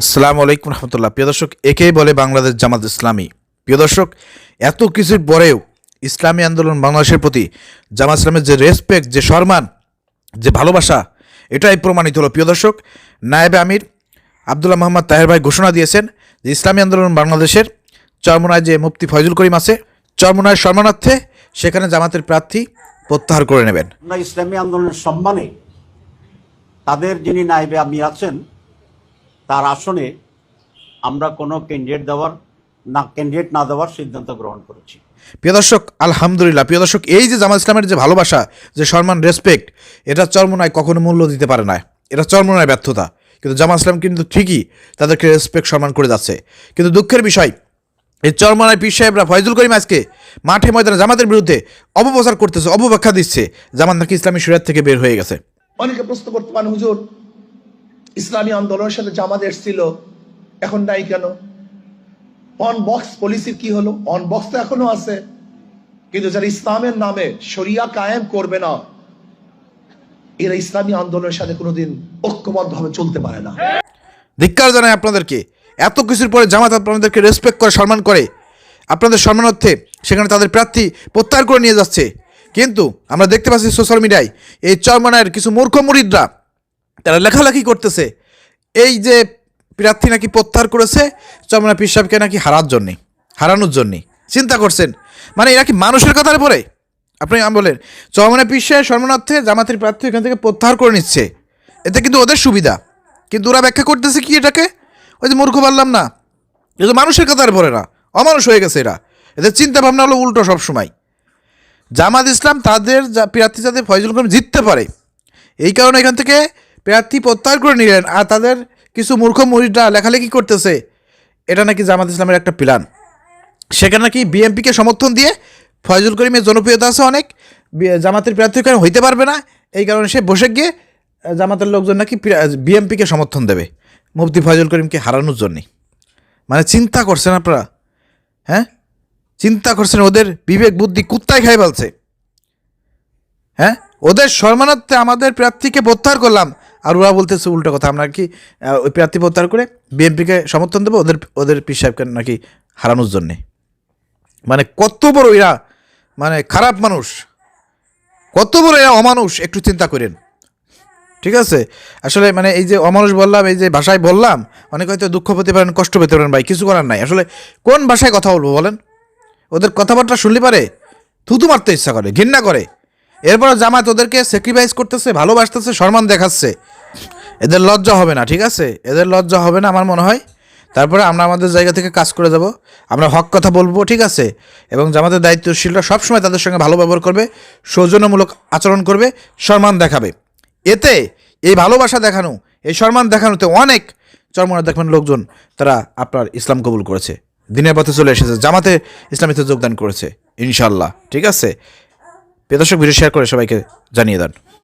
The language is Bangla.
আসসালামু আলাইকুম রহমতুল্লাহ। প্রিয় দর্শক, একেই বলে বাংলাদেশ জামাত ইসলামী। প্রিয় দর্শক, এত কিছুর পরেও ইসলামী আন্দোলন বাংলাদেশের প্রতি জামাত ইসলামের যে রেসপেক্ট যে সম্মান, যে ভালোবাসা, এটাই প্রমাণিত হলো। প্রিয় দর্শক, নায়েবে আমির আবদুল্লাহ মোহাম্মদ তাহের ভাই ঘোষণা দিয়েছেন যে ইসলামী আন্দোলন বাংলাদেশের চরমনায় যে মুফতি ফয়জুল করিম আছে, চরমোনায় সম্মানার্থে সেখানে জামাতের প্রার্থী প্রত্যাহার করে নেবেন। ইসলামী আন্দোলনের সম্মানে তাদের যিনি নাইবে আমি আছেন তার আসনে আমরা কোনো ক্যান্ডিডেট দেওয়ার না ক্যান্ডিডেট না দেওয়ার সিদ্ধান্ত গ্রহণ করেছি। প্রিয় দর্শক আলহামদুলিল্লাহ প্রিয় দর্শক এই যে জামাত ইসলামের যে ভালোবাসা যে সম্মান রেসপেক্ট এটা চরমোনায় কখনো মূল্য দিতে পারে না। এটা চরমোনায় ব্যর্থতা। কিন্তু জামাত ইসলাম কিন্তু ঠিকই তাদেরকে রেসপেক্ট সম্মান করে যাচ্ছে। কিন্তু দুঃখের বিষয় এই চরমোনায় পীর সাহেবরা ফয়জুল করিম আজকে মাঠে ময়দানে জামাতের বিরুদ্ধে অপপ্রচার করতেছে অপব্যাখ্যা দিচ্ছে। জামাত নাকি ইসলামী শরিয়াত থেকে বের হয়ে গেছে। অনেকে প্রশ্ন করতে পারেন হুজুর ইসলামী আন্দোলনের সাথে জামাত এসছিল। এখন নাই কেন? অন বক্স পলিসির কি হলো? অন বক্স তো এখনও আছে। কিন্তু যারা ইসলামের নামে শরিয়া কায়েম করবে না, এরা ইসলামী আন্দোলনের সাথে কোনোদিন ঐক্যবদ্ধভাবে চলতে পারে না। ধিক্কার জানাই আপনাদেরকে। এত কিছুর পরে জামাত আপনাদেরকে রেসপেক্ট করে, সম্মান করে। আপনাদের সম্মানার্থে সেখানে তাদের প্রার্থী প্রত্যাহার করে নিয়ে যাচ্ছে। কিন্তু আমরা দেখতে পাচ্ছি সোশ্যাল মিডিয়ায় এই চরমানের কিছু মূর্খ মুরিদরা তারা লেখালেখি করতেছে। এই যে প্রার্থী নাকি প্রত্যাহার করেছে, চমনা পীর সাহেবকে নাকি হারার জন্যে, হারানোর জন্যে চিন্তা করছেন। মানে এরা কি মানুষের কথার পরে? আপনি আম বলেন চরমানা পীর সাহেব সম্মানার্থে জামাতের প্রার্থী এখান থেকে প্রত্যাহার করে নিচ্ছে। এতে কিন্তু ওদের সুবিধা। কিন্তু ওরা ব্যাখ্যা করতেছে কি এটাকে? ওই যে মূর্খ পারলাম না, এ তো মানুষের কথার পরে না, অমানুষ হয়ে গেছে এরা। এদের চিন্তা ভাবনা হলো উল্টো সবসময়। জামাত ইসলাম তাদের যা- প্রার্থী যাতে ফয়জুল করিম জিততে পারে, এই কারণে এখান থেকে প্রার্থী প্রত্যাহার করে নিলেন আর তাদের কিছু মূর্খ মরিদরা লেখালেখি করতেছে। এটা নাকি জামাত ইসলামের একটা প্ল্যান। সেখানে নাকি বিএমপিকে সমর্থন দিয়ে ফয়জুল করিমের জনপ্রিয়তা আছে অনেক। জামাতের প্রার্থী ওখানে হইতে পারবে না? এই কারণে সে বসে গিয়ে জামাতের লোকজন নাকি বিএমপিকে সমর্থন দেবে। মুফতি ফয়জুল করিমকে হারানোর জন্যে। মানে চিন্তা করছেন আপনারা? হ্যাঁ? চিন্তা করছেন ওদের বিবেক, বুদ্ধি কুত্তায় খাই বলছে হ্যাঁ? ওদের সম্মানার্থে আমাদের প্রার্থীকে প্রত্যাহার করলাম। আর ওরা বলতেছে উল্টো কথা, আমরা কি ওই প্রার্থী প্রত্যাহার করে বিএনপিকে সমর্থন দেবো, ওদের ওদের পীর সাহেবকে নাকি হারানোর জন্যে? মানে কত বড় এরা মানে খারাপ মানুষ, কত বড় এরা অমানুষ, একটু চিন্তা করেন। ঠিক আছে? আসলে মানে এই যে অমানুষ বললাম, এই যে ভাষায় বললাম, অনেক হয়তো দুঃখ পেতে পারেন, কষ্ট পেতে পারেন ভাই, কিছু করার নাই। আসলে কোন ভাষায় কথা বলব বলেন? ওদের কথাবার্তা শুনলে পারে, থুতু মারতে ইচ্ছা করে, ঘৃণা করে। এরপর জামাত ওদেরকে স্যাক্রিফাইস করতেছে, ভালোবাসতেছে, সম্মান দেখাচ্ছে। এদের লজ্জা হবে না, ঠিক আছে? এদের লজ্জা হবে না আমার মনে হয়। তারপরে আমরা আমাদের জায়গা থেকে কাজ করে যাব। আমরা হক কথা বলব, ঠিক আছে? এবং জামাতের দায়িত্বশীলরা সবসময় তাদের সঙ্গে ভালো ব্যবহার করবে, সৌজন্যমূলক আচরণ করবে, সম্মান দেখাবে। এতে এই ভালোবাসা দেখানো, এই সম্মান দেখানোতে অনেক চরমনা দেখবেন লোকজন তারা আপনার ইসলাম কবুল করেছে। দিনের পথে চলে এসেছে, জামাতে ইসলামীতে যোগদান করেছে ইনশাল্লাহ ঠিক আছে? প্রিয় দর্শক ভিডিও শেয়ার করে সবাইকে জানিয়ে দেন।